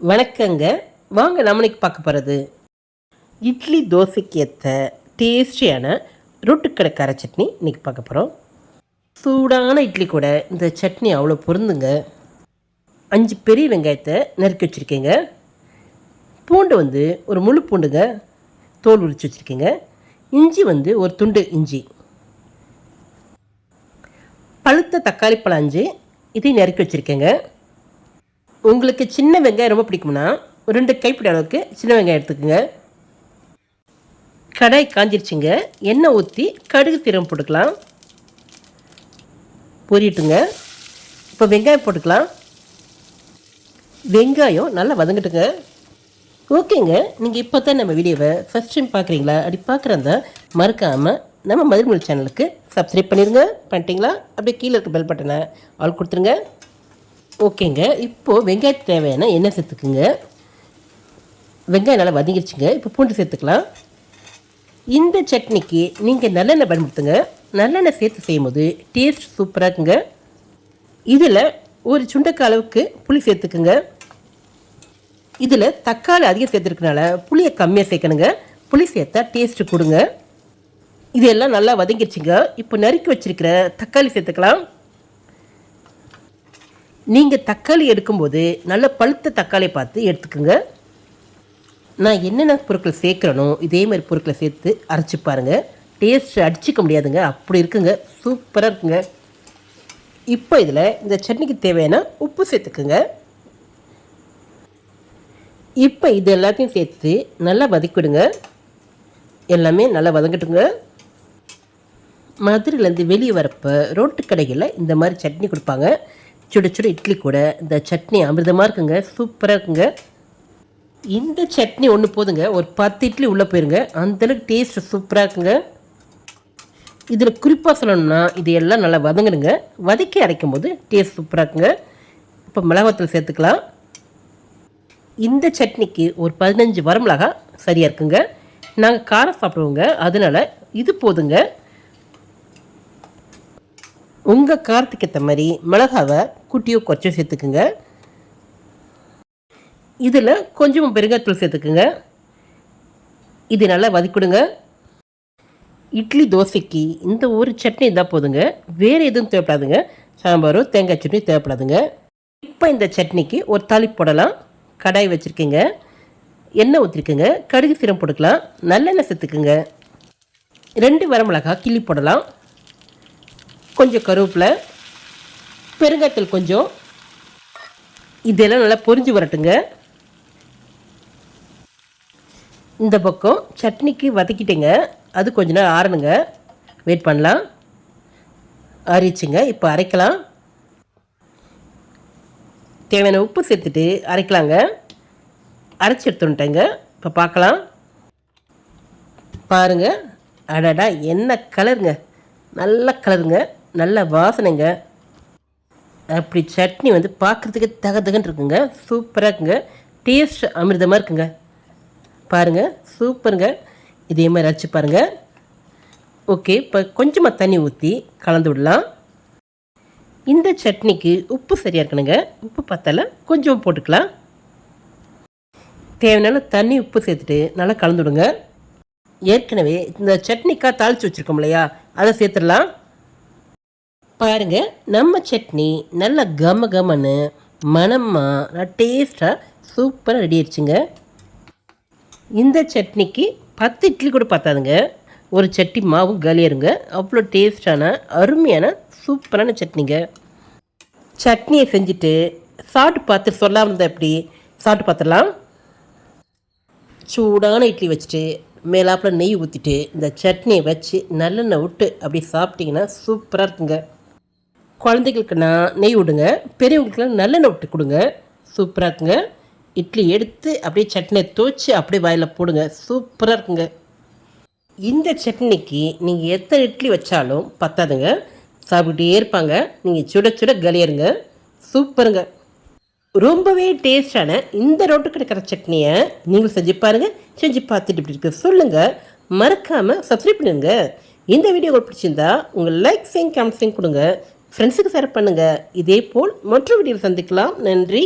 வணக்கங்க. வாங்க நம்ம இன்னைக்கு பார்க்க போகிறது இட்லி தோசைக்கு ஏற்ற டேஸ்டியான ரொட்டுக்கடை கரை சட்னி இன்றைக்கி பார்க்க போகிறோம் சூடான இட்லி கூட இந்த சட்னி அவ்வளோ பொருந்துங்க. அஞ்சு பெரிய வெங்காயத்தை நறுக்கி வச்சுருக்கீங்க. பூண்டு வந்து ஒரு முழு பூண்டுங்க தோல் உரிச்சு வச்சுருக்கீங்க. இஞ்சி வந்து ஒரு துண்டு இஞ்சி. பழுத்த தக்காளி பழம் அஞ்சு இதையும் நறுக்கி வச்சுருக்கேங்க. உங்களுக்கு சின்ன வெங்காயம் ரொம்ப பிடிக்கும்னா ஒரு ரெண்டு கைப்பிடி அளவுக்கு சின்ன வெங்காயம் எடுத்துக்கோங்க. கடாய் காஞ்சிருச்சுங்க. எண்ணெய் ஊற்றி கடுகு சீரகம் போட்டுக்கலாம். பொரியட்டுங்க. இப்போ வெங்காயம் போட்டுக்கலாம். வெங்காயம் நல்லா வதங்கட்டுங்க. ஓகேங்க. நீங்கள் இப்போ தான் நம்ம வீடியோவை ஃபஸ்ட் டைம் பார்க்குறீங்களா அப்படி பார்க்குறதா மறக்காமல் நம்ம மதுர்மொழி சேனலுக்கு சப்ஸ்கிரைப் பண்ணிடுங்க பண்ணிட்டீங்களா? அப்படியே கீழே இருக்க பெல் பட்டனை ஆள் கொடுத்துருங்க. ஓகேங்க. இப்போது வெங்காயத்துக்கு தேவையான எண்ணெய் சேர்த்துக்குங்க. வெங்காயம் நல்லா வதங்கிருச்சுங்க. இப்போ பூண்டு சேர்த்துக்கலாம். இந்த சட்னிக்கு நீங்கள் நல்லெண்ணெய் பயன்படுத்துங்க. நல்லெண்ணெய் சேர்த்து செய்யும்போது டேஸ்ட் சூப்பராக இருக்குங்க. இதில் ஒரு சுண்டக்காய் அளவுக்கு புளி சேர்த்துக்குங்க. இதில் தக்காளி அதிகம் சேர்த்துருக்கனால புளியை கம்மியாக சேர்க்கணுங்க. புளி சேர்த்தா டேஸ்ட்டு கொடுங்க. இதெல்லாம் நல்லா வதங்கிடுச்சுங்க இப்போ நறுக்கி வச்சிருக்கிற தக்காளி சேர்த்துக்கலாம். நீங்கள் தக்காளி எடுக்கும்போது நல்ல பழுத்த தக்காளி பார்த்து எடுத்துக்கோங்க. நான் என்னென்ன பொருட்கள் சேர்க்குறனோ இதே மாதிரி பொருட்களை சேர்த்து அரைச்சி பாருங்கள் டேஸ்ட் அடிச்சிக்க முடியாதுங்க. அப்படி இருக்குங்க. சூப்பராக இருக்குங்க. இப்போ இதில் இந்த சட்னிக்கு தேவையான உப்பு சேர்த்துக்குங்க. இப்போ இது எல்லாத்தையும் சேர்த்து நல்லா வதக்கிவிடுங்க எல்லாமே நல்லா வதங்கட்டுங்க. மதுரையிலேருந்து வெளியே வரப்போ ரோட்டு கடைகளில் இந்த மாதிரி சட்னி கொடுப்பாங்க. சுட சுட இட்லி கூட இந்த சட்னி அமிர்தமாக இருக்குங்க சூப்பராக இருக்குங்க. இந்த சட்னி ஒன்று போதுங்க ஒரு பத்து இட்லி உள்ளே போயிருங்க அந்தளவுக்கு டேஸ்ட் சூப்பராக இருக்குங்க. இதில் குறிப்பாக சொல்லணும்னா இது எல்லாம் நல்லா வதங்கணுங்க. வதக்கி அரைக்கும் போது டேஸ்ட் சூப்பராக இருக்குங்க. இப்போ மிளகாத்தூள் சேர்த்துக்கலாம். இந்த சட்னிக்கு ஒரு பதினஞ்சு வரமிளகா சரியாக இருக்குங்க. நாங்கள் காரம் சாப்பிடுவோங்க அதனால் இது போதுங்க. உங்கள் காரத்துக்கேற்ற மாதிரி மிளகாவை குட்டியோ குறைச்சோ சேர்த்துக்குங்க. இதில் கொஞ்சம் பெருங்காய்த்தூள் சேர்த்துக்குங்க. இது நல்லா வதக்கிடுங்க. இட்லி தோசைக்கு இந்த ஒரு சட்னி இருந்தால் போதுங்க. வேறு எதுவும் தேவைப்படாதுங்க. சாம்பாரோ தேங்காய் சட்னி தேவைப்படாதுங்க. இப்போ இந்த சட்னிக்கு ஒரு தாளி போடலாம். கடாய் வச்சுருக்கீங்க. எண்ணெய் ஊற்றிருக்குங்க கடுகு சீரம் போட்டுக்கலாம். நல்லெண்ணெய் சேர்த்துக்குங்க. ரெண்டு வரமிளகா கிள்ளி போடலாம். கொஞ்சம் கருவேப்பிலை பெருங்காயத்தூள் கொஞ்சம். இதெல்லாம் நல்லா பொரிஞ்சு வரட்டுங்க. இந்த பக்கம் சட்னிக்கு வதக்கிட்டேங்க. அது கொஞ்ச நேரம் ஆறணுங்க. வெயிட் பண்ணலாம். ஆறிச்சுங்க இப்போ அரைக்கலாம். தேவையான உப்பு சேர்த்துட்டு அரைக்கலாங்க. அரைச்சி எடுத்துட்டேங்க இப்போ பார்க்கலாம். பாருங்கள் அடடா என்ன கலருங்க நல்ல கலருங்க நல்ல வாசனைங்க. அப்படி சட்னி வந்து பார்க்குறதுக்கு தகதகன்னு இருக்குங்க. சூப்பராக இருக்குங்க. டேஸ்ட் அமிர்தமாக இருக்குங்க. பாருங்கள் சூப்பருங்க இதே மாதிரி அரைச்சி பாருங்கள் ஓகே இப்போ கொஞ்சமாக தண்ணி ஊற்றி கலந்து விடலாம். இந்த சட்னிக்கு உப்பு சரியாக இருக்கணுங்க. உப்பு பார்த்தால கொஞ்சம் போட்டுக்கலாம். தேவையான தண்ணி உப்பு சேர்த்துட்டு நல்லா கலந்து விடுங்க. ஏற்கனவே இந்த சட்னிக்காக தாளித்து வச்சுருக்கோம் இல்லையா? அதை சேர்த்துடலாம். பாருங்க நம்ம சட்னி நல்ல கம கமன்னு மணமாக டேஸ்ட்டாக சூப்பராக ரெடி ஆயிடுச்சுங்க. இந்த சட்னிக்கு பத்து இட்லி கூட பார்த்தாதுங்க ஒரு சட்னி மாவும் காலியாருங்க அவ்வளோ டேஸ்டான அருமையான சூப்பரான சட்னிங்க. சட்னியை செஞ்சுட்டு சாப்பிட்டு பார்த்து சொல்லாமல் இருந்தால் எப்படி? சாப்பிட்டு பார்த்துடலாம் சூடான இட்லி வச்சுட்டு மேலாப்பில் நெய் ஊற்றிட்டு இந்த சட்னியை வச்சு நல்லெண்ணெய் விட்டு அப்படி சாப்பிட்டிங்கன்னா சூப்பராக இருக்குங்க. குழந்தைகளுக்குன்னா நெய் விடுங்க. பெரியவங்களுக்குலாம் நல்லெண்ணெய் விட்டு கொடுங்க. சூப்பராக இருக்குங்க. இட்லி எடுத்து அப்படியே சட்னியை துவச்சி அப்படியே வாயில் போடுங்க. சூப்பராக இருக்குங்க. இந்த சட்னிக்கு நீங்கள் எத்தனை இட்லி வச்சாலும் பத்தாதுங்க. சாப்பிட்டுட்டே இருப்பாங்க. நீங்கள் சுட சுட கலியருங்க. சூப்பருங்க ரொம்பவே டேஸ்டான இந்த ரோட்டு கிடைக்கிற சட்னியை நீங்கள் செஞ்சு பாருங்கள் செஞ்சு பார்த்துட்டு இப்படி இருக்கு சொல்லுங்கள் மறக்காமல் சப்ஸ்கிரைப் பண்ணுங்க. இந்த வீடியோ உங்களுக்கு பிடிச்சிருந்தா உங்கள் லைக் செய்யும் கமெண்ட் செய்யும் கொடுங்க. ஃப்ரெண்ட்ஸுக்கு ஷேர் பண்ணுங்கள் இதே போல் மற்ற வீடியோவில் சந்திக்கலாம். நன்றி.